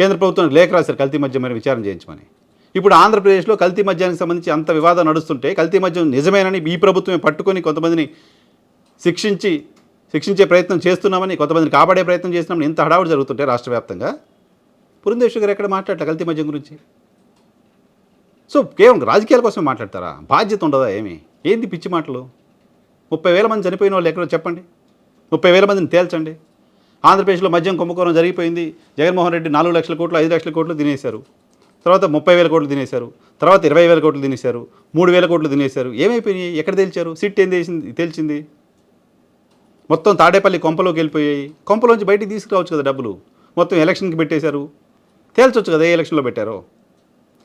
కేంద్ర ప్రభుత్వానికి లేఖ రాశారు కల్తీ మద్యం మీద విచారణ చేయించమని. ఇప్పుడు ఆంధ్రప్రదేశ్లో కల్తీ మద్యానికి సంబంధించి అంత వివాదం నడుస్తుంటే కల్తీ మద్యం నిజమేనని ఈ ప్రభుత్వమే పట్టుకొని కొంతమందిని శిక్షించి శిక్షించే ప్రయత్నం చేస్తున్నామని కొంతమందిని కాపాడే ప్రయత్నం చేస్తున్నామని ఇంత హడావుడు జరుగుతుంటే రాష్ట్ర వ్యాప్తంగా? పురంధేశ్వర్ గారు ఎక్కడ మాట్లాడలే కల్తీ మద్యం గురించి? సో కేవలం రాజకీయాల కోసం మాట్లాడతారా? బాధ్యత ఉండదా ఏమి? ఏంది పిచ్చి మాటలు? ముప్పై వేల మంది చనిపోయిన వాళ్ళు ఎక్కడో చెప్పండి. ముప్పై వేల మందిని తేల్చండి. ఆంధ్రప్రదేశ్లో మద్యం కుంభకోణం జరిగిపోయింది. జగన్మోహన్ రెడ్డి నాలుగు లక్షల కోట్లు ఐదు లక్షల కోట్లు తినేశారు. తర్వాత ముప్పై వేల కోట్లు తినేశారు. తర్వాత ఇరవై వేల కోట్లు తినేశారు. మూడు వేల కోట్లు తినేశారు. ఏమైపోయినాయి? ఎక్కడ తేల్చారు? సిట్ ఏం తెలిసింది తేల్చింది? మొత్తం తాడేపల్లి కొంపలోకి వెళ్ళిపోయాయి. కొంపలోంచి బయటికి తీసుకురావచ్చు కదా డబ్బులు. మొత్తం ఎలక్షన్కి పెట్టేశారు. తేల్చొచ్చు కదా ఏ ఎలక్షన్లో పెట్టారో?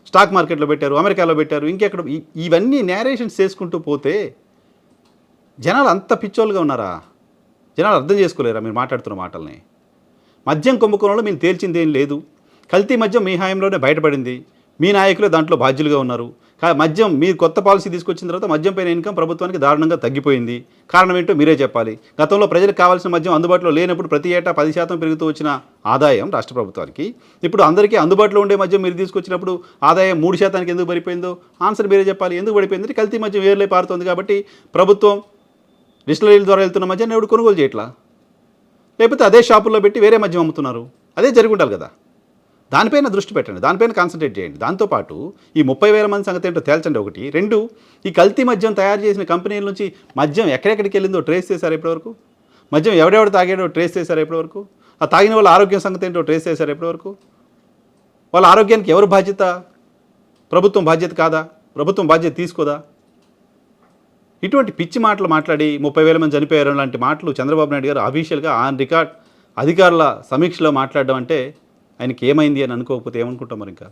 స్టాక్ మార్కెట్లో పెట్టారు అమెరికాలో పెట్టారు ఇంకెక్కడ? ఇవన్నీ నేరేషన్స్ చేసుకుంటూ పోతే జనాలు అంత పిచ్చోళ్ళుగా ఉన్నారా? జనాలు అర్థం చేసుకోలేరా మీరు మాట్లాడుతున్న మాటల్ని? మద్యం కుంభకోణంలో మీరు తేల్చింది ఏం లేదు. కల్తీ మద్యం మీ హాయంలోనే బయటపడింది. మీ నాయకులే దాంట్లో బాధ్యులుగా ఉన్నారు. మద్యం మీరు కొత్త పాలసీ తీసుకొచ్చిన తర్వాత మద్యం పైన ఇన్కమ్ ప్రభుత్వానికి దారుణంగా తగ్గిపోయింది. కారణం ఏంటో మీరే చెప్పాలి. గతంలో ప్రజలకు కావాల్సిన మద్యం అందుబాటులో లేనప్పుడు ప్రతి ఏటా పది శాతం పెరుగుతూ వచ్చిన ఆదాయం రాష్ట్ర ప్రభుత్వానికి. ఇప్పుడు అందరికీ అందుబాటులో ఉండే మద్యం మీరు తీసుకొచ్చినప్పుడు ఆదాయం మూడు శాతానికి ఎందుకు పడిపోయిందో ఆన్సర్ మీరే చెప్పాలి. ఎందుకు పడిపోయిందంటే కల్తీ మద్యం వేర్లే పారుతోంది కాబట్టి ప్రభుత్వం డిస్టిలరీల ద్వారా వెళ్తున్న మద్యాన్ని ఎవడు కొనుగోలు చేయట్లా? లేకపోతే అదే షాపుల్లో పెట్టి వేరే మద్యం అమ్ముతున్నారు. అదే జరిగి ఉండాలి కదా. దానిపైన దృష్టి పెట్టండి. దానిపైన కాన్సన్ట్రేట్ చేయండి. దాంతోపాటు ఈ ముప్పై వేల మంది సంగతి ఏంటో తేల్చండి ఒకటి. రెండు ఈ కల్తీ మద్యం తయారు చేసిన కంపెనీల నుంచి మద్యం ఎక్కడెక్కడికి వెళ్ళిందో ట్రేస్ చేశారు ఇప్పటివరకు? మద్యం ఎవడెవడు తాగాడో ట్రేస్ చేశారు ఇప్పటివరకు? ఆ తాగిన వాళ్ళ ఆరోగ్యం సంగతి ఏంటో ట్రేస్ చేశారు ఇప్పటివరకు? వాళ్ళ ఆరోగ్యానికి ఎవరు బాధ్యత? ప్రభుత్వం బాధ్యత కాదా? ప్రభుత్వం బాధ్యత తీసుకోదా? ఇటువంటి పిచ్చి మాటలు మాట్లాడి ముప్పై వేల మంది చనిపోయారు లాంటి మాటలు చంద్రబాబు నాయుడు గారు అఫీషియల్గా ఆన్ రికార్డ్ అధికారుల సమీక్షలో మాట్లాడడం అంటే ఆయనకి ఏమైంది అని అనుకోకపోతే ఏమనుకుంటాం మరి ఇంకా?